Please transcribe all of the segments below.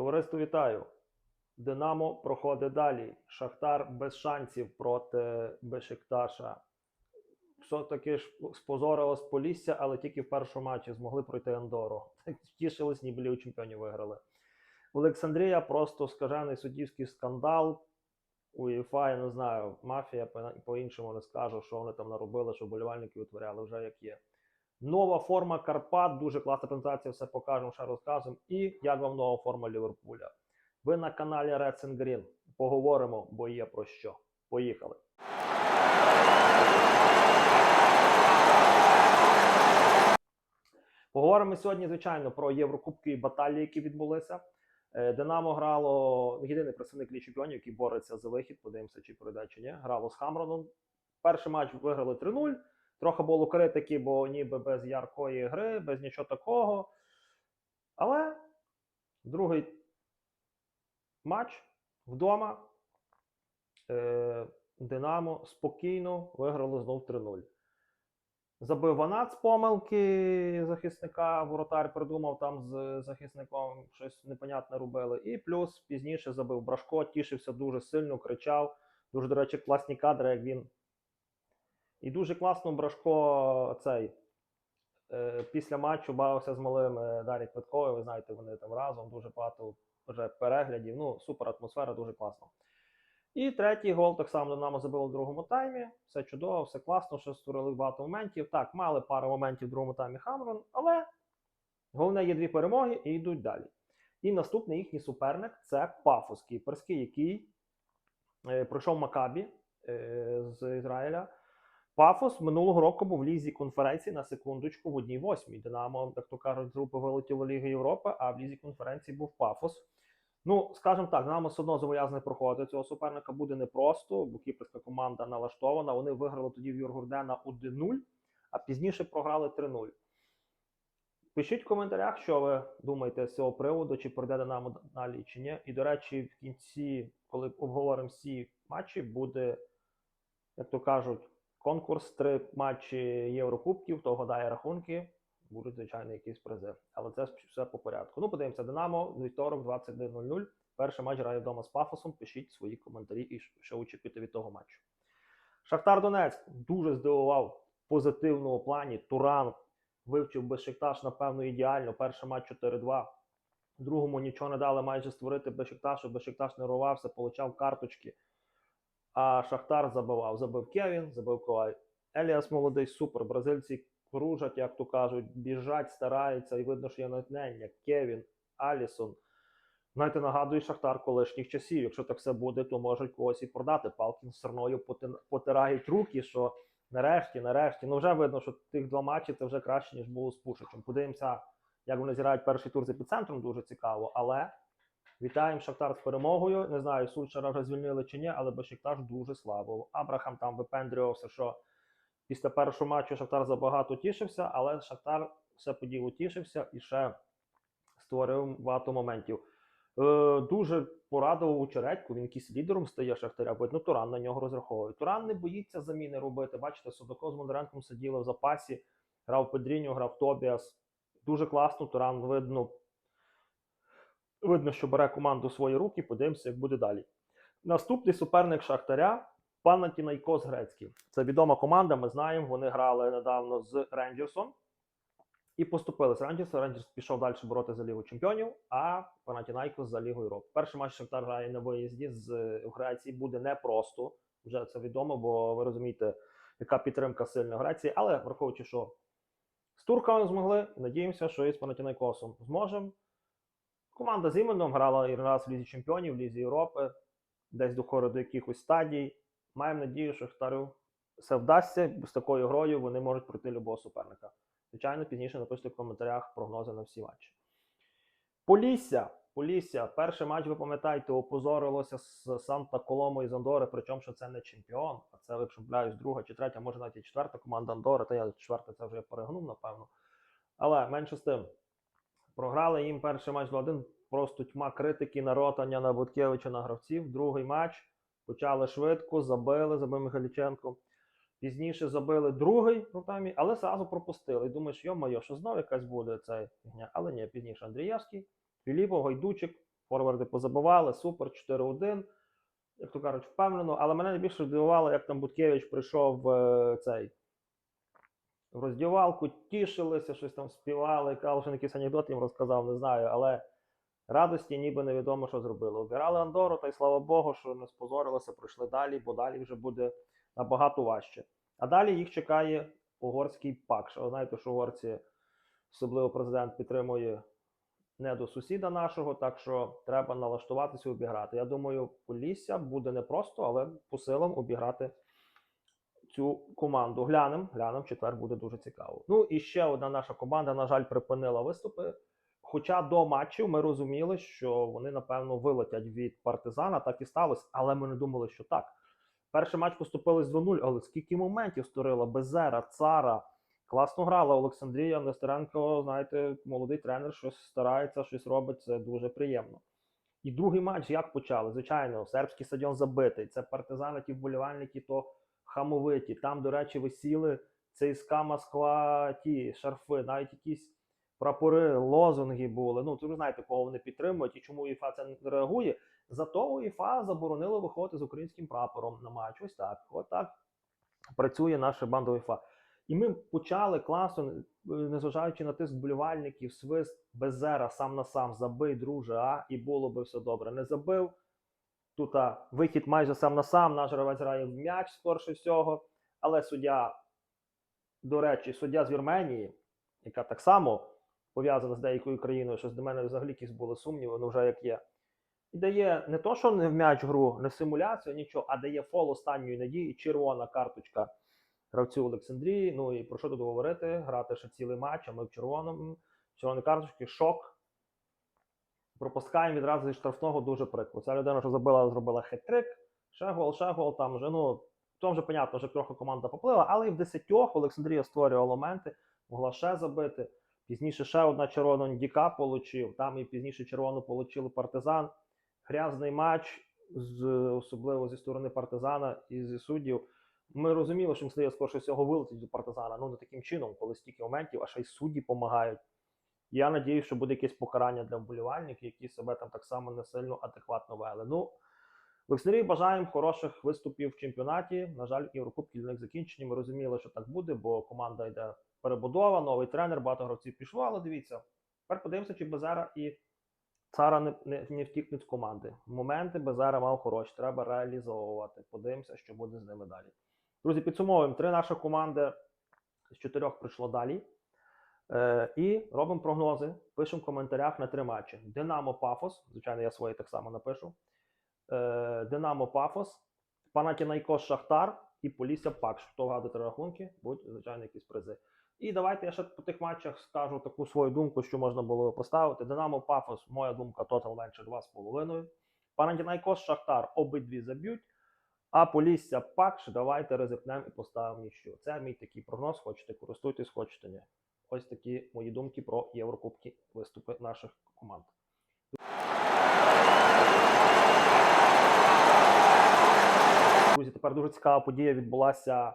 Товариство вітаю. Динамо проходить далі. Шахтар без шансів проти Бешикташа. Все-таки ж спозорилось Полісся, але тільки в першому матчі змогли пройти Андору. Тішились, ніби Лігу чемпіонів виграли. Олександрія просто скажений суддівський скандал. УЄФА, я не знаю, мафія по- по-іншому не скажу, що вони там наробили, що болівальники утворяли вже як є. Нова форма Карпат, дуже класна презентація, все покажемо, ще розказуємо. І як вам нова форма Ліверпуля. Ви на каналі Reds and Green. Поговоримо, бо є про що. Поїхали. Поговоримо сьогодні, звичайно, про Єврокубки і баталії, які відбулися. Е, Динамо грало єдиний представник Ліги чемпіонів, який бореться за вихід. Подивимося, чи пройде чи ні. Грало з Хамроном. Перший матч виграли 3-0. Трохи було критики, бо ніби без яркої гри, без нічого такого. Але другий матч вдома. Е, Динамо спокійно виграло знов 3-0. Забив Ванат з помилки захисника, воротар придумав там з захисником щось непонятне робили. І плюс пізніше забив Брашко, тішився дуже сильно, кричав. Дуже, до речі, класні кадри, як він. І дуже класно Брашко цей е, після матчу бавився з малим е, Дар'я Квитковою. Ви знаєте, вони там разом дуже багато вже переглядів. Ну, супер атмосфера, дуже класно. І третій гол так само Динамо забило в другому таймі. Все чудово, все класно, що створили багато моментів. Так, мали пару моментів в другому таймі Хамрон, але головне є дві перемоги і йдуть далі. І наступний їхній суперник це Пафос Кіперський, який е, пройшов Макабі е, з Ізраїля. Пафос минулого року був в лізі конференції на секундочку в одній восьмій. Динамо, як то кажуть, групи вилетіло Ліги Європи, а в лізі конференції був Пафос. Ну, скажімо так, Динамо все одно зобов'язаний проходити. Цього суперника буде непросто, бо кіпрська команда налаштована. Вони виграли тоді в Юргурдена 1-0, а пізніше програли 3-0. Пишіть в коментарях, що ви думаєте з цього приводу, чи пройде Динамо далі, чи ні. І, до речі, в кінці, коли обговоримо всі матчі, буде, як то кажуть, конкурс, три матчі Єврокубків, хто гадає рахунки, будуть, звичайно, якісь призи. Але це все по порядку. Ну, подивимося, Динамо, вівторок, 21.00. Перший матч грає вдома з Пафосом. Пишіть свої коментарі і що очікуєте від того матчу. Шахтар Донецьк дуже здивував в позитивному плані. Туран вивчив Бешикташ, напевно, ідеально. Перший матч 4-2. Другому нічого не дали майже створити Бешикташу. Бешикташ не рвався, получав карточки. А Шахтар забивав. Забив Кевін, забив Ковай. Еліас молодий, супер. Бразильці кружать, як то кажуть, біжать, стараються, і видно, що є натхнення. Кевін, Алісон. Знаєте, нагадує Шахтар колишніх часів. Якщо так все буде, то можуть когось і продати. Палкін з Серною потирають руки, що нарешті, нарешті. Ну вже видно, що тих два матчі це вже краще, ніж було з Пушичем. Подивимося, як вони зіграють перший тур з епіцентром, дуже цікаво. Але вітаємо Шахтар з перемогою. Не знаю, Сульшера вже звільнили чи ні, але Бешикташ дуже слабо. Абрахам там випендрювався, що після першого матчу Шахтар забагато тішився, але Шахтар все по ділу тішився і ще створив багато моментів. Е, дуже порадував Очередьку, він якийсь лідером стає Шахтаря, видно, Туран на нього розраховує. Туран не боїться заміни робити. Бачите, Судаков з Бондаренком сиділи в запасі, грав Педріньо, грав Тобіас. Дуже класно, Туран видно, видно, що бере команду в свої руки. Подивимося, як буде далі. Наступний суперник Шахтаря Панатінайкос Грецький. Це відома команда. Ми знаємо. Вони грали недавно з Рейнджерсом і поступили з Рейнджерса. Рейнджерс пішов далі бороти за Лігу Чемпіонів, а Панатінайкос за Лігу Європи. Перший матч Шахтар грає на виїзді з Греції. Буде непросто. Вже це відомо, бо ви розумієте, яка підтримка сильна Греції. Але враховуючи, що з турками змогли, надіємося, що і з Панатінайкосом зможемо. Команда з Іменом грала і раз в Лізі Чемпіонів, в Лізі Європи, десь доходить до якихось стадій. Маємо надію, що Шахтарю все вдасться. З такою грою вони можуть пройти любого суперника. Звичайно, пізніше напишіть в коментарях прогнози на всі матчі. Полісся. Полісся. Перший матч, ви пам'ятаєте, опозорилося з Санта Коломо із Андори, причому що це не чемпіон, а це, якщо друга чи третя, може навіть і четверта команда Андори, та я четверта це вже перегнув, напевно. Але менше з тим. Програли їм перший матч 2-1, просто тьма критики, наротання на Буткевича на гравців. Другий матч почали швидко, забили, забив Михайліченко. Пізніше забили другий в таймі, але зразу пропустили. І думаєш, йо-моє, що знову якась буде ця фігня. Але ні, пізніше Андрієвський, Філіпов, Гайдучик. форварди позабивали, супер, 4-1. Як то кажуть, впевнено. Але мене найбільше здивувало, як там Буткевич прийшов е, цей в роздівалку, тішилися, щось там співали, що якийсь анекдот їм розказав, не знаю, але радості ніби невідомо, що зробили. Обирали Андору, та й слава Богу, що не спозорилися, пройшли далі, бо далі вже буде набагато важче. А далі їх чекає угорський пак. Що ви знаєте, що угорці, особливо президент, підтримує не до сусіда нашого, так що треба налаштуватися і обіграти. Я думаю, Полісся буде непросто, але по силам обіграти цю команду. Глянемо, глянемо, четвер буде дуже цікаво. Ну і ще одна наша команда, на жаль, припинила виступи. Хоча до матчів ми розуміли, що вони, напевно, вилетять від партизана, так і сталося, але ми не думали, що так. Перший матч поступили з 2-0, але скільки моментів створила Безера, Цара. Класно грала Олександрія Нестеренко, знаєте, молодий тренер, щось старається, щось робить, це дуже приємно. І другий матч як почали? Звичайно, сербський стадіон забитий. Це партизани, ті вболівальники, то хамовиті. Там, до речі, висіли ЦСКА Москва, ті шарфи, навіть якісь прапори, лозунги були. Ну, ви знаєте, кого вони підтримують і чому УЄФА це не реагує. Зато УЄФА заборонило виходити з українським прапором на матч. Ось так. Ось так працює наша банда УЄФА. І ми почали класно, е, незважаючи на тиск вболівальників, свист Безера сам на сам забий, друже, а і було би все добре. Не забив. Тут вихід майже сам на сам, наш гравець грає в м'яч скорше всього. Але суддя, до речі, суддя з Вірменії, яка так само пов'язана з деякою країною, що до мене взагалі якісь були сумніви, ну вже як є. І дає не то, що не в м'яч гру, не симуляцію, нічого, а дає фол останньої надії, червона карточка гравцю Олександрії. Ну і про що тут говорити? Грати ще цілий матч, а ми в червоному. Червоні карточки, шок. Пропускаємо відразу зі штрафного дуже прикро. Ця людина, що забила, зробила хет-трик, ще гол, ще гол, там вже, ну, то вже понятно, вже трохи команда поплила, але і в десятьох Олександрія створювала моменти, могла ще забити. Пізніше ще одна червона Ndіка получив, там і пізніше червону получили партизан. Грязний матч, з, особливо зі сторони партизана і зі суддів. Ми розуміли, що Мслія скорше всього вилетить до партизана. Ну не таким чином, коли стільки моментів, а ще й судді допомагають. Я надіюсь, що буде якесь покарання для вболівальників, які себе там так само не сильно адекватно вели. Ну, Олександрії бажаємо хороших виступів в чемпіонаті. На жаль, Єврокубки для них закінчені. Ми розуміли, що так буде, бо команда йде перебудова, новий тренер, багато гравців пішло. Але дивіться, тепер подивимося, чи Безера і Цара не, не, не втікнуть з команди. Моменти Безера мав хороші, треба реалізовувати. Подивимося, що буде з ними далі. Друзі, підсумовуємо. Три наші команди з чотирьох прийшло далі. Е, і робимо прогнози. Пишемо в коментарях на три матчі. Динамо Пафос. Звичайно, я свої так само напишу. Е, Динамо Пафос, Панатінайкос Шахтар і Полісся Пак. Хто вгадати рахунки, будуть, звичайно, якісь призи. І давайте я ще по тих матчах скажу таку свою думку, що можна було поставити. Динамо Пафос, моя думка, тотал менше 2,5. Панатінайкос Шахтар обидві заб'ють. А Полісся Пакш, давайте ризикнемо і поставимо ніщо. Це мій такий прогноз. Хочете користуйтесь, хочете ні. Ось такі мої думки про Єврокубки виступи наших команд. Друзі, тепер дуже цікава подія відбулася.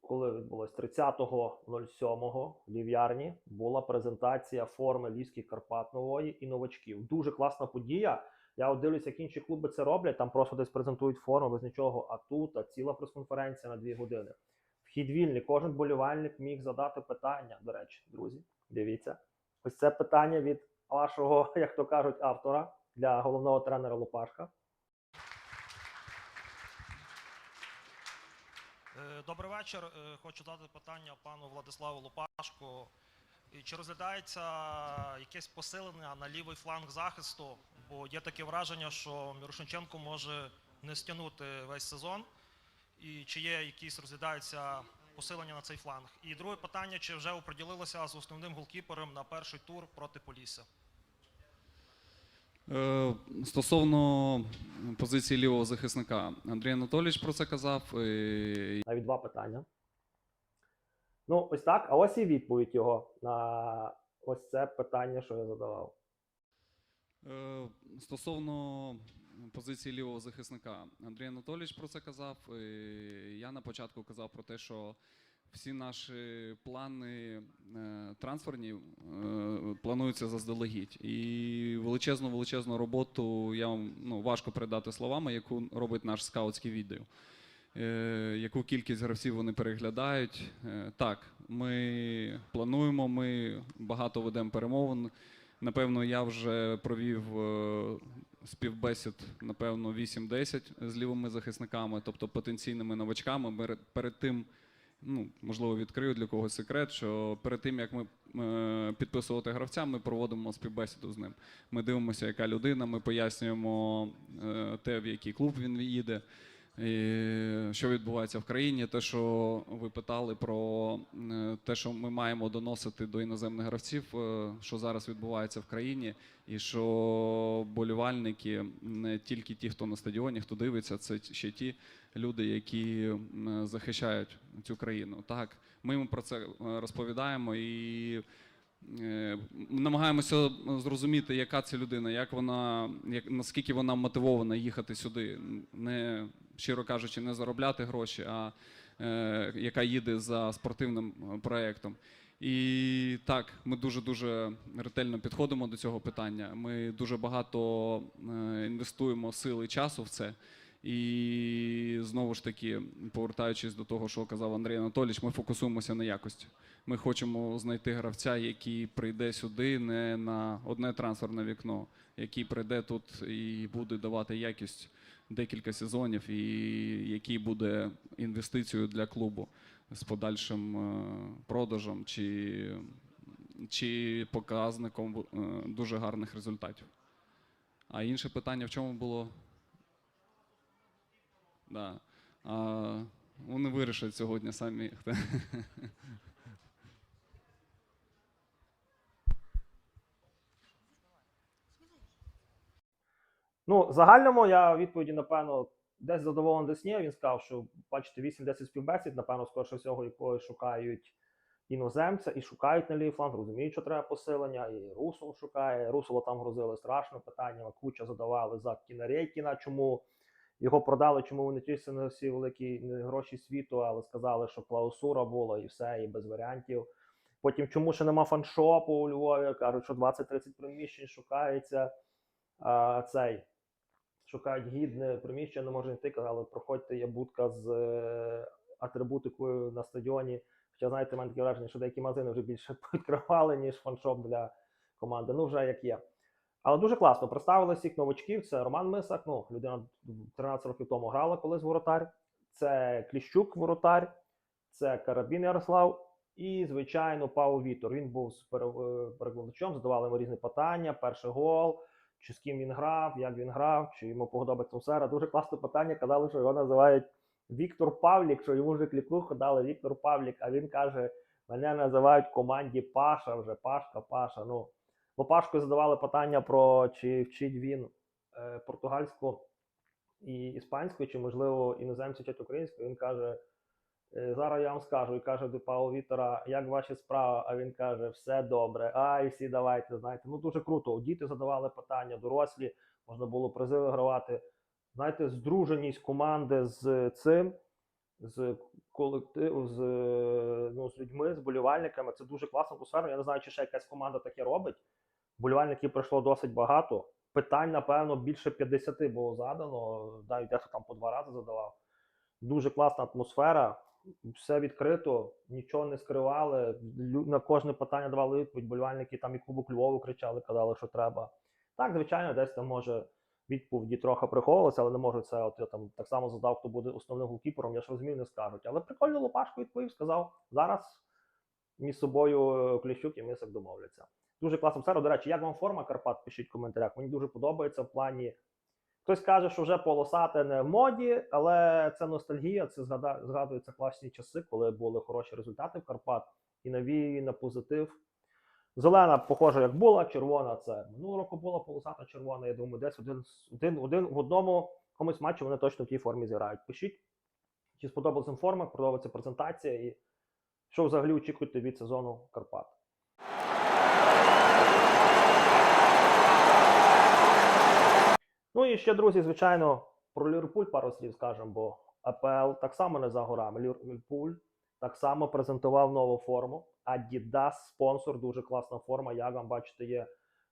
Коли відбулась 30.07 в Лів'ярні була презентація форми Львівських Карпат нової і новачків. Дуже класна подія. Я от дивлюся, як інші клуби це роблять. Там просто десь презентують форму без нічого. А тут а ціла прес-конференція на дві години. Вхід вільний. Кожен болівальник міг задати питання. До речі, друзі, дивіться. Ось це питання від вашого, як то кажуть, автора для головного тренера Лопашка. Е, Добрий вечір. Е, Хочу задати питання пану Владиславу Лопашку. Чи розглядається якесь посилення на лівий фланг захисту? Бо є таке враження, що Мірошниченко може не стягнути весь сезон. І чи є якісь розглядаються посилення на цей фланг? І друге питання: чи вже оприділилося з основним голкіпером на перший тур проти Полісся? Е, Стосовно позиції лівого захисника, Андрій Анатолійович про це казав. і Навіть два питання. Ну, ось так. А ось і відповідь його на ось це питання, що я задавав. Е, Стосовно позиції лівого захисника, Андрій Анатолійович про це казав. і Я на початку казав про те, що всі наші плани е, трансферні е, плануються заздалегідь. І величезну величезну роботу я вам ну, важко передати словами, яку робить наш скаутський. Е, яку кількість гравців вони переглядають. Е, так, ми плануємо, ми багато ведемо перемовин. Напевно, я вже провів співбесід, напевно, 8-10 з лівими захисниками, тобто потенційними новачками. Ми перед тим, ну, можливо, відкрию для когось секрет, що перед тим, як ми е, підписувати гравця, ми проводимо співбесіду з ним. Ми дивимося, яка людина, ми пояснюємо е, те, в який клуб він їде. Що відбувається в країні, те, що ви питали про е, те, що ми маємо доносити до іноземних гравців, е, що зараз відбувається в країні, і що болівальники не тільки ті, хто на стадіоні, хто дивиться, це ще ті люди, які захищають цю країну. Так, ми про це е, розповідаємо і. Е, Намагаємося зрозуміти, яка це людина, як вона, як, наскільки вона мотивована їхати сюди, не щиро кажучи, не заробляти гроші, а е, яка їде за спортивним проєктом. І так, ми дуже дуже ретельно підходимо до цього питання. Ми дуже багато е, інвестуємо сил і часу в це. І знову ж таки, повертаючись до того, що казав Андрій Анатолійович, ми фокусуємося на якості. Ми хочемо знайти гравця, який прийде сюди не на одне трансферне вікно, який прийде тут і буде давати якість декілька сезонів, і який буде інвестицією для клубу з подальшим е, продажем чи, чи показником е, дуже гарних результатів. А інше питання в чому було? Да. А, вони вирішать сьогодні самі. Ну, загальному я відповіді, напевно, десь задоволений Десні. Він сказав, що бачите, 8-10 співбесід, напевно, скоріше всього, якої шукають іноземця і шукають на лівий фланг, розуміють, що треба посилення, і Русул шукає. Русула там грузили страшне питання, куча задавали за Кінарейкіна, чому його продали, чому вони тішся на всі великі гроші світу, але сказали, що клаусура була і все, і без варіантів. Потім, чому ще нема фаншопу у Львові, кажуть, що 20-30 приміщень шукається. А, цей шукають гідне приміщення, не можна йти, але проходьте, є будка з е, атрибутикою на стадіоні. Хоча, знаєте, в мене таке враження, що деякі магазини вже більше відкривали, ніж фаншоп для команди. Ну, вже як є. Але дуже класно. Представили всіх новачків. Це Роман Мисак, ну, людина 13 років тому грала колись воротар. Це Кліщук воротар, це Карабін Ярослав. І, звичайно, Павло Вітор. Він був з е, перекладачем, задавали йому різні питання. Перший гол, чи з ким він грав, як він грав, чи йому подобається атмосфера. Дуже класне питання. Казали, що його називають Віктор Павлік, що йому вже кліклуху дали Віктор Павлік, а він каже: мене називають команді Паша вже, Пашка, Паша. Ну, бо Пашкою задавали питання про чи вчить він е, португальську і іспанську, чи, можливо, іноземці вчать українську. Він каже. «Е, Зараз я вам скажу, і каже до Павла Вітера, як ваші справи? А він каже, все добре. Ай, всі давайте, знаєте. Ну дуже круто. Діти задавали питання, дорослі, можна було призи вигравати. Знаєте, здруженість команди з цим, з колективом, з, ну, з людьми, з болівальниками. Це дуже класна атмосфера. Я не знаю, чи ще якась команда таке робить. Болівальників прийшло досить багато. Питань, напевно, більше 50 було задано. Навіть дехто там по два рази задавав. Дуже класна атмосфера все відкрито, нічого не скривали. На кожне питання давали відповідь. Болівальники там і Кубок Львову кричали, казали, що треба. Так, звичайно, десь там може відповіді трохи приховувалися, але не можу це. От я там так само задав, хто буде основним голкіпером, я ж розумів, не скажуть. Але прикольно Лопашко відповів, сказав, зараз між собою е, Кліщук і Мисик домовляться. Дуже класна сфера. До речі, як вам форма Карпат? Пишіть в коментарях. Мені дуже подобається в плані. Хтось каже, що вже полосати не в моді, але це ностальгія. Це згадуються класні часи, коли були хороші результати в Карпат і навіює на позитив. Зелена, похожа, як була, червона це минулого року була полосата червона. Я думаю, десь один, один, один в одному комусь матчі вони точно в тій формі зіграють. Пишіть, чи сподобалася форма, подобається презентація і що взагалі очікуєте від сезону Карпат. Ну і ще, друзі, звичайно, про Ліверпуль пару слів скажемо, бо АПЛ так само не за горами. Ліверпуль так само презентував нову форму. Adidas спонсор, дуже класна форма. Як вам бачите, є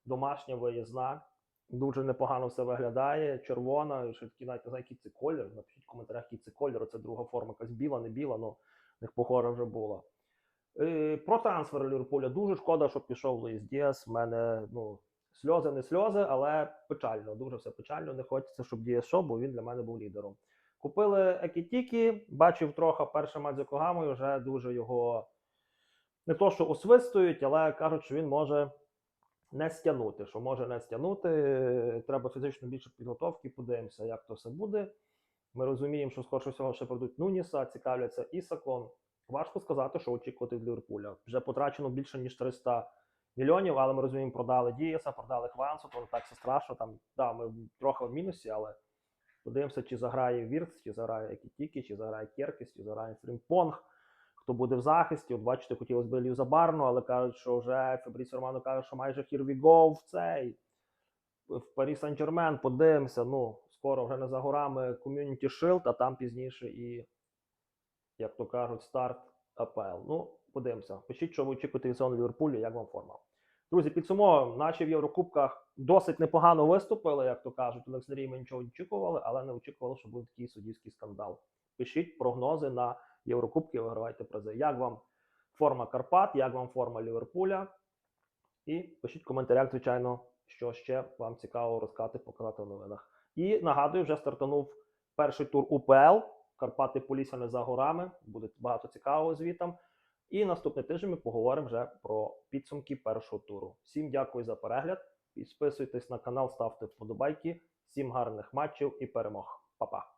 домашня виїзна. Дуже непогано все виглядає. Червона, ще такі навіть не знаю, який це колір. Напишіть в коментарях, який це колір. Це друга форма, якась біла, не біла, ну в них похоже вже була. Про трансфер Ліверпуля дуже шкода, що пішов Луїс Діас. В мене ну, сльози не сльози, але печально. Дуже все печально. Не хочеться, щоб Діас йшов, бо він для мене був лідером. Купили Екітікі, бачив трохи перший матч з Йокогамою, вже дуже його не то, що освистують, але кажуть, що він може не стягнути. Що може не стягнути. Треба фізично більше підготовки. Подивимося, як то все буде. Ми розуміємо, що скорше всього ще прийдуть Нуніса, цікавляться Ісаком. Важко сказати, що очікувати від Ліверпуля. Вже потрачено більше ніж 300 мільйонів, але ми розуміємо, продали Дієса, продали Хвансу, то не так все страшно. Там да, ми трохи в мінусі, але подивимося, чи заграє Вірц, чи заграє Екітікі, чи заграє Керкіс, чи заграє Фрімпонг. Хто буде в захисті? От бачите, хотілося б Лів Барну, але кажуть, що вже Фабріс Романо каже, що майже go в цей в Парі Сан-Жермен. Подивимося. Ну, скоро вже не за горами Community Shield, а там пізніше і, як то кажуть, старт АПЛ. Ну, подивимося. Пишіть, що ви очікуєте від цього Ліверпулю, як вам форма. Друзі, підсумовуємо, наші в Єврокубках досить непогано виступили, як то кажуть. Олександрії ми нічого не очікували, але не очікували, що буде такий суддівський скандал. Пишіть прогнози на Єврокубки, вигравайте призи. Як вам форма Карпат, як вам форма Ліверпуля? І пишіть в коментарях, звичайно, що ще вам цікаво розказати, показати в новинах. І нагадую, вже стартанув перший тур УПЛ. Карпати Полісся не за горами. Буде багато цікавого звітам. І наступний тиждень ми поговоримо вже про підсумки першого туру. Всім дякую за перегляд. Підписуйтесь на канал, ставте вподобайки. Всім гарних матчів і перемог. Па-па!